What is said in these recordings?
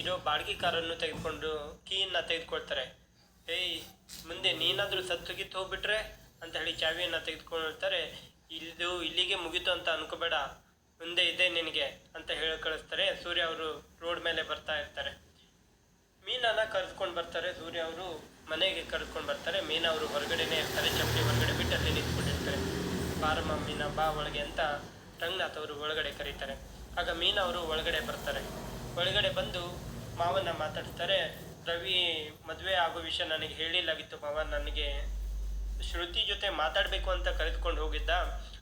ಇರೋ ಬಾಡಿಗೆ ಕಾರನ್ನು ತೆಗೆದುಕೊಂಡು ಕೀಯನ್ನು ತೆಗೆದುಕೊಳ್ತಾರೆ. ಏಯ್, ಮುಂದೆ ನೀನಾದರೂ ಸತ್ತು ಗಿತ್ತು ಹೋಗ್ಬಿಟ್ರೆ? ಅಂತ ಹೇಳಿ ಚಾವಿಯನ್ನು ತೆಗೆದುಕೊಳ್ತಾರೆ. ಇದು ಇಲ್ಲಿಗೆ ಮುಗೀತು ಅಂತ ಅನ್ಕೋಬೇಡ, ಮುಂದೆ ಇದೆ ನಿನಗೆ, ಅಂತ ಹೇಳಿ ಕಳಿಸ್ತಾರೆ. ಸೂರ್ಯ ಅವರು ರೋಡ್ ಮೇಲೆ ಬರ್ತಾ ಇರ್ತಾರೆ. ಮೀನನ್ನು ಕರೆದುಕೊಂಡು ಬರ್ತಾರೆ. ಸೂರ್ಯ ಅವರು ಮನೆಗೆ ಕರೆದುಕೊಂಡು ಬರ್ತಾರೆ. ಮೀನ ಅವರು ಹೊರಗಡೆನೇ ಇರ್ತಾರೆ ಚಪ್ಪಲಿ ಹೊರಗಡೆ ಬಿಟ್ಟು ಅಲ್ಲಿ ನಿಂತ್ಕೊಂಡಿರ್ತಾರೆ. ಬಾರಮ್ಮ ಮೀನ, ಬಾ ಒಳಗೆ, ಅಂತ ರಂಗನಾಥ್ ಅವರು ಒಳಗಡೆ ಕರೀತಾರೆ. ಆಗ ಮೀನ ಅವರು ಒಳಗಡೆ ಬರ್ತಾರೆ. ಒಳಗಡೆ ಬಂದು ಮಾವನ್ನ ಮಾತಾಡ್ತಾರೆ, ರವಿ, ಮದುವೆ ಆಗೋ ವಿಷಯ ನನಗೆ ಹೇಳಿಲ್ಲಾಗಿತ್ತು ಮಾವ, ನನಗೆ ಶ್ರುತಿ ಜೊತೆ ಮಾತಾಡಬೇಕು ಅಂತ ಕರೆದುಕೊಂಡು ಹೋಗಿದ್ದ.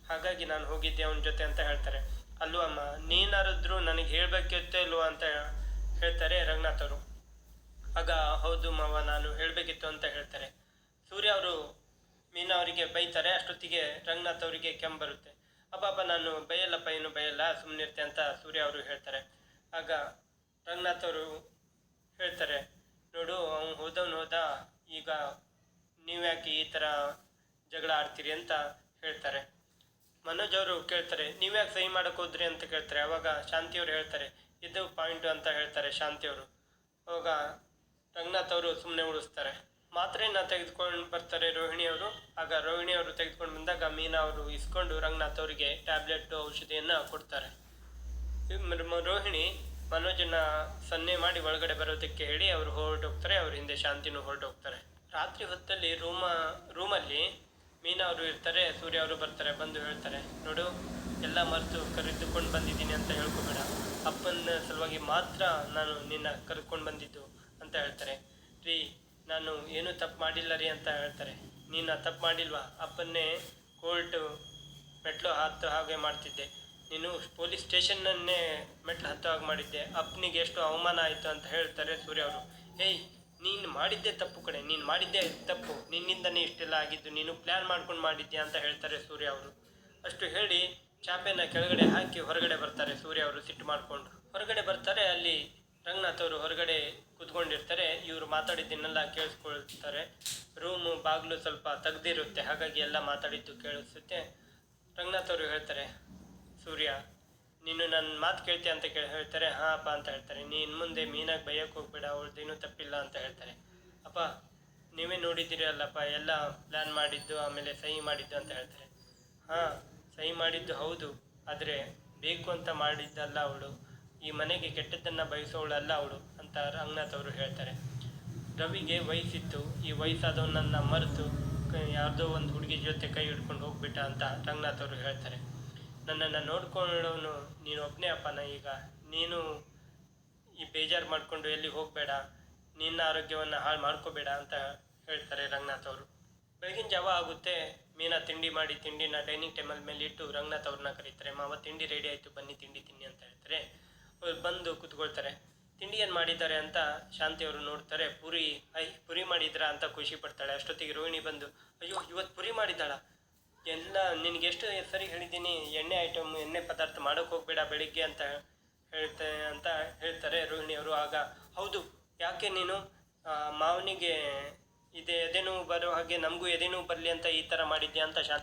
ಹಾಗಾಗಿ ನಾನು ಹೋಗಿದ್ದೆ ಅವನ ಜೊತೆ ಅಂತ ಹೇಳ್ತಾರೆ. ಅಲ್ವಾ ಅಮ್ಮ, ನೀನಾರಿದ್ರು ನನಗೆ ಹೇಳಬೇಕಿತ್ತೋ ಇಲ್ವೋ ಅಂತ ಹೇಳ್ತಾರೆ ರಂಗನಾಥ್ ಅವರು. ಆಗ, ಹೌದು ಮಾವ, ನಾನು ಹೇಳಬೇಕಿತ್ತು ಅಂತ ಹೇಳ್ತಾರೆ. ಸೂರ್ಯ ಅವರು ಮೀನಾ ಅವರಿಗೆ ಬೈತಾರೆ, ಅಷ್ಟೊತ್ತಿಗೆ ರಂಗನಾಥ್ ಅವರಿಗೆ ಕೆಮ್ಮು ಬರುತ್ತೆ. ಅಬ್ಬಾಬ ನಾನು ಬೈಯಲ್ಲಪ್ಪ, ಏನು ಬೈಯಲ್ಲ ಸುಮ್ಮನಿರ್ತೆ ಅಂತ ಸೂರ್ಯ ಅವರು ಹೇಳ್ತಾರೆ. ಆಗ ರಂಗನಾಥ್ ಅವರು ಹೇಳ್ತಾರೆ, ನೋಡು, ಅವ್ನು ಹೋದವನು ಹೋದ, ಈಗ ನೀವ್ಯಾಕೆ ಈ ಥರ ಜಗಳ ಆಡ್ತೀರಿ ಅಂತ ಹೇಳ್ತಾರೆ. ಮನೋಜ್ ಅವರು ಕೇಳ್ತಾರೆ, ನೀವ್ಯಾಕೆ ಸಹಿ ಮಾಡಕ್ಕೆ ಹೋದ್ರಿ ಅಂತ ಕೇಳ್ತಾರೆ. ಅವಾಗ ಶಾಂತಿಯವರು ಹೇಳ್ತಾರೆ, ಇದು ಪಾಯಿಂಟು ಅಂತ ಹೇಳ್ತಾರೆ ಶಾಂತಿಯವರು ಅವಾಗ ರಂಗನಾಥ್ ಅವರು ಸುಮ್ಮನೆ ಉಳಿಸ್ತಾರೆ. ಮಾತ್ರೆಯನ್ನು ತೆಗೆದುಕೊಂಡು ಬರ್ತಾರೆ ರೋಹಿಣಿ ಅವರು. ಆಗ ರೋಹಿಣಿ ಅವರು ತೆಗೆದುಕೊಂಡು ಬಂದಾಗ ಮೀನಾ ಅವರು ಇಸ್ಕೊಂಡು ರಂಗನಾಥ್ ಅವರಿಗೆ ಟ್ಯಾಬ್ಲೆಟ್ ಔಷಧಿಯನ್ನು ಕೊಡ್ತಾರೆ. ರೋಹಿಣಿ ಮನೋಜನ ಸನ್ನೆ ಮಾಡಿ ಒಳಗಡೆ ಬರೋದಕ್ಕೆ ಹೇಳಿ ಅವರು ಹೊರಟೋಗ್ತಾರೆ, ಅವ್ರ ಹಿಂದೆ ಶಾಂತಿನೂ ಹೊರಟೋಗ್ತಾರೆ. ರಾತ್ರಿ ಹೊತ್ತಲ್ಲಿ ರೂಮ, ರೂಮಲ್ಲಿ ಮೀನಾ ಅವರು ಇರ್ತಾರೆ, ಸೂರ್ಯ ಅವರು ಬರ್ತಾರೆ, ಬಂದು ಹೇಳ್ತಾರೆ, ನೋಡು, ಎಲ್ಲ ಮರೆತು ಕರೆದುಕೊಂಡು ಬಂದಿದ್ದೀನಿ ಅಂತ ಹೇಳ್ಕೊಬೇಡ. ಅಪ್ಪನ ಸಲುವಾಗಿ ಮಾತ್ರ ನಾನು ನಿನ್ನ ಕರೆದುಕೊಂಡು ಬಂದಿದ್ದು, ಅಂತ ಹೇಳ್ತಾರೆ. ರೀ, ನಾನು ಏನೂ ತಪ್ಪು ಮಾಡಿಲ್ಲ ರೀ, ಅಂತ ಹೇಳ್ತಾರೆ. ನೀನು ತಪ್ಪು ಮಾಡಿಲ್ವಾ? ಅಪ್ಪನ್ನೇ ಕೋರ್ಟು ಮೆಟ್ಲು ಹತ್ತು ಹಾಗೆ ಮಾಡ್ತಿದ್ದೆ. ನೀನು ಪೊಲೀಸ್ ಸ್ಟೇಷನ್ನನ್ನೇ ಮೆಟ್ಲು ಹತ್ತುವಾಗ ಮಾಡಿದ್ದೆ. ಅಪ್ಪನಿಗೆ ಎಷ್ಟು ಅವಮಾನ ಆಯಿತು ಅಂತ ಹೇಳ್ತಾರೆ ಸೂರ್ಯ ಅವರು. ಏಯ್, ನೀನು ಮಾಡಿದ್ದೆ ತಪ್ಪು ಕಡೆ ನೀನು ಮಾಡಿದ್ದೆ ತಪ್ಪು. ನಿನ್ನಿಂದನೇ ಇಷ್ಟೆಲ್ಲ ಆಗಿದ್ದು ನೀನು ಪ್ಲ್ಯಾನ್ ಮಾಡ್ಕೊಂಡು ಮಾಡಿದ್ಯಾ ಅಂತ ಹೇಳ್ತಾರೆ ಸೂರ್ಯ ಅವರು. ಅಷ್ಟು ಹೇಳಿ ಚಾಪೆನ ಕೆಳಗಡೆ ಹಾಕಿ ಹೊರಗಡೆ ಬರ್ತಾರೆ ಸೂರ್ಯ ಅವರು ಸಿಟ್ಟು ಮಾಡಿಕೊಂಡು. ಹೊರಗಡೆ ಬರ್ತಾರೆ, ಅಲ್ಲಿ ರಂಗನಾಥ್ ಅವರು ಹೊರಗಡೆ ಕೂತ್ಕೊಂಡಿರ್ತಾರೆ. ಇವರು ಮಾತಾಡಿದ್ದನ್ನೆಲ್ಲ ಕೇಳಿಸ್ಕೊಳ್ತಾರೆ. ರೂಮು, ಬಾಗಿಲು ಸ್ವಲ್ಪ ತೆಗ್ದಿರುತ್ತೆ. ಹಾಗಾಗಿ ಎಲ್ಲ ಮಾತಾಡಿದ್ದು ಕೇಳಿಸುತ್ತೆ. ರಂಗನಾಥ್ ಅವರು ಹೇಳ್ತಾರೆ ಸೂರ್ಯ, ನೀನು ನನ್ನ ಮಾತು ಕೇಳ್ತೀಯ ಅಂತ ಕೇಳಿ ಹೇಳ್ತಾರೆ, ಹಾಂ ಅಪ್ಪ ಅಂತ ಹೇಳ್ತಾರೆ. ನೀನು ಮುಂದೆ ಮೀನಾಗಿ ಬೈಯಕ್ಕೆ ಹೋಗ್ಬೇಡ ಅವ್ರದ್ದೇನೂ ತಪ್ಪಿಲ್ಲ ಅಂತ ಹೇಳ್ತಾರೆ. ಅಪ್ಪ, ನೀವೇ ನೋಡಿದ್ದೀರಿ ಅಲ್ಲಪ್ಪ, ಎಲ್ಲ ಪ್ಲ್ಯಾನ್ ಮಾಡಿದ್ದು, ಆಮೇಲೆ ಸಹಿ ಮಾಡಿದ್ದು ಅಂತ ಹೇಳ್ತಾರೆ. ಹಾಂ, ಸಹಿ ಮಾಡಿದ್ದು ಹೌದು, ಆದರೆ ಬೇಕು ಅಂತ ಮಾಡಿದ್ದಲ್ಲ ಅವಳು. ಈ ಮನೆಗೆ ಕೆಟ್ಟದ್ದನ್ನು ಬಯಸೋಳಲ್ಲ ಅವಳು ಅಂತ ರಂಗನಾಥ್ ಅವರು ಹೇಳ್ತಾರೆ. ರವಿಗೆ ವಯಸ್ಸಿತ್ತು, ಈ ವಯಸ್ಸಾದವನನ್ನು ಮರೆತು ಯಾರ್ದೋ ಒಂದು ಹುಡುಗಿ ಜೊತೆ ಕೈ ಹಿಡ್ಕೊಂಡು ಹೋಗ್ಬಿಟ್ಟ ಅಂತ ರಂಗನಾಥ್ ಅವರು ಹೇಳ್ತಾರೆ. ನನ್ನನ್ನು ನೋಡ್ಕೊಳ್ಳೋನು ನೀನು ಒಬ್ಬನೇ ಅಪ್ಪನ, ಈಗ ನೀನು ಈ ಬೇಜಾರು ಮಾಡಿಕೊಂಡು ಎಲ್ಲಿ ಹೋಗಬೇಡ, ನಿನ್ನ ಆರೋಗ್ಯವನ್ನು ಹಾಳು ಮಾಡ್ಕೋಬೇಡ ಅಂತ ಹೇಳ್ತಾರೆ ರಂಗನಾಥ್ ಅವರು. ಬೆಳಗಿನ ಜಾವ ಆಗುತ್ತೆ, ಮೀನಾ ತಿಂಡಿ ಮಾಡಿ ತಿಂಡಿನ ಡೈನಿಂಗ್ ಟೇಬಲ್ ಮೇಲೆ ಇಟ್ಟು ರಂಗನಾಥ್ ಅವ್ರನ್ನ ಕರೀತಾರೆ. ಮಾವ ತಿಂಡಿ ರೆಡಿ ಆಯಿತು, ಬನ್ನಿ ತಿಂಡಿ ತಿನ್ನಿ ಅಂತ ಹೇಳ್ತಾರೆ. ಅವ್ರು ಬಂದು ಕೂತ್ಕೊಳ್ತಾರೆ. ತಿಂಡಿ ಏನು ಮಾಡಿದ್ದಾರೆ ಅಂತ ಶಾಂತಿ ಅವರು ನೋಡ್ತಾರೆ. ಪುರಿ, ಐ, ಪುರಿ ಮಾಡಿದ್ರಾ ಅಂತ ಖುಷಿ ಪಡ್ತಾಳೆ. ಅಷ್ಟೊತ್ತಿಗೆ ರೋಹಿಣಿ ಬಂದು, ಅಯ್ಯೋ ಇವತ್ತು ಪುರಿ ಮಾಡಿದ್ದಾಳ? ಎಲ್ಲ ನಿನಗೆ ಎಷ್ಟು ಸರಿ ಹೇಳಿದ್ದೀನಿ, ಎಣ್ಣೆ ಐಟಮ್ ಎಣ್ಣೆ ಪದಾರ್ಥ ಮಾಡೋಕೆ ಹೋಗಬೇಡ ಬೆಳಿಗ್ಗೆ ಅಂತ ಹೇಳ್ತೆ, ಅಂತ ಹೇಳ್ತಾರೆ ರೋಹಿಣಿ ಅವರು. ಆಗ, ಹೌದು, ಯಾಕೆ ನೀನು? ಮಾವನಿಗೆ ಇದೆ ಎದೆನೋವು ಬರೋ ಹಾಗೆ ನಮಗೂ ಎದೆನೋವು ಬರಲಿ ಅಂತ ಈ ಥರ ಮಾಡಿದ್ಯಾ ಅಂತ ಶಾ